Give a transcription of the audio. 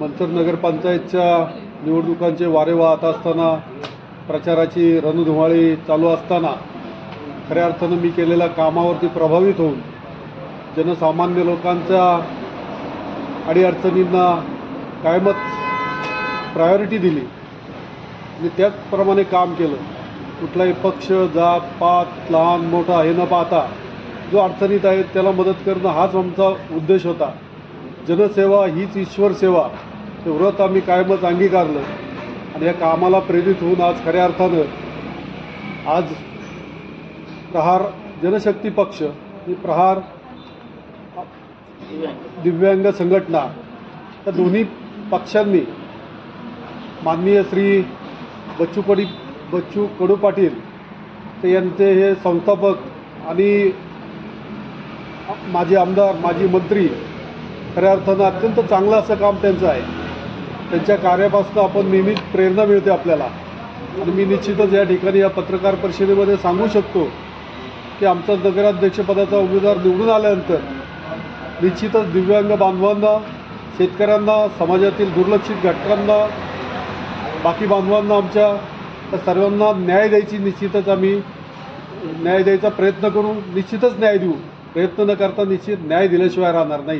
मंचर नगरपंचायतच्या निवडणुकांचे वारे वाहत असताना प्रचाराची रणधुमाळी चालू असताना खऱ्या अर्थानं मी केलेल्या कामावरती प्रभावित होऊन जनसामान्य लोकांच्या अडीअडचणींना कायमच प्रायोरिटी दिली. आणि त्याचप्रमाणे काम केलं. कुठलाही पक्ष जात पात लहान मोठा हे न पाहता जो अडचणीत आहे त्याला मदत करणं हाच आमचा उद्देश होता. जनसेवा हीच ईश्वर सेवा ते व्रत आम्ही कायमच अंगीकारलं. आणि या कामाला प्रेरित होऊन आज खऱ्या अर्थानं आज प्रहार जनशक्ती पक्ष ही प्रहार दिव्यांग संघटना या दोन्ही पक्षांनी माननीय श्री बच्चू कडी बच्चू कडू पाटील ते यांचे हे संस्थापक आणि माजी आमदार माजी मंत्री खऱ्या अर्थानं अत्यंत चांगलं असं काम त्यांचं आहे. त्यांच्या कार्यापासून आपण नेहमीच प्रेरणा मिळते आपल्याला. आणि मी निश्चितच या ठिकाणी या पत्रकार परिषदेमध्ये सांगू शकतो की आमचा नगराध्यक्षपदाचा उमेदवार निवडून आल्यानंतर निश्चितच दिव्यांग बांधवांना शेतकऱ्यांना समाजातील दुर्लक्षित घटकांना बाकी बांधवांना आमच्या सर्वांना न्याय द्यायची निश्चितच आम्ही न्याय द्यायचा प्रयत्न करू. निश्चितच न्याय देऊ. प्रयत्न न करता निश्चित न्याय दिल्याशिवाय राहणार नाही.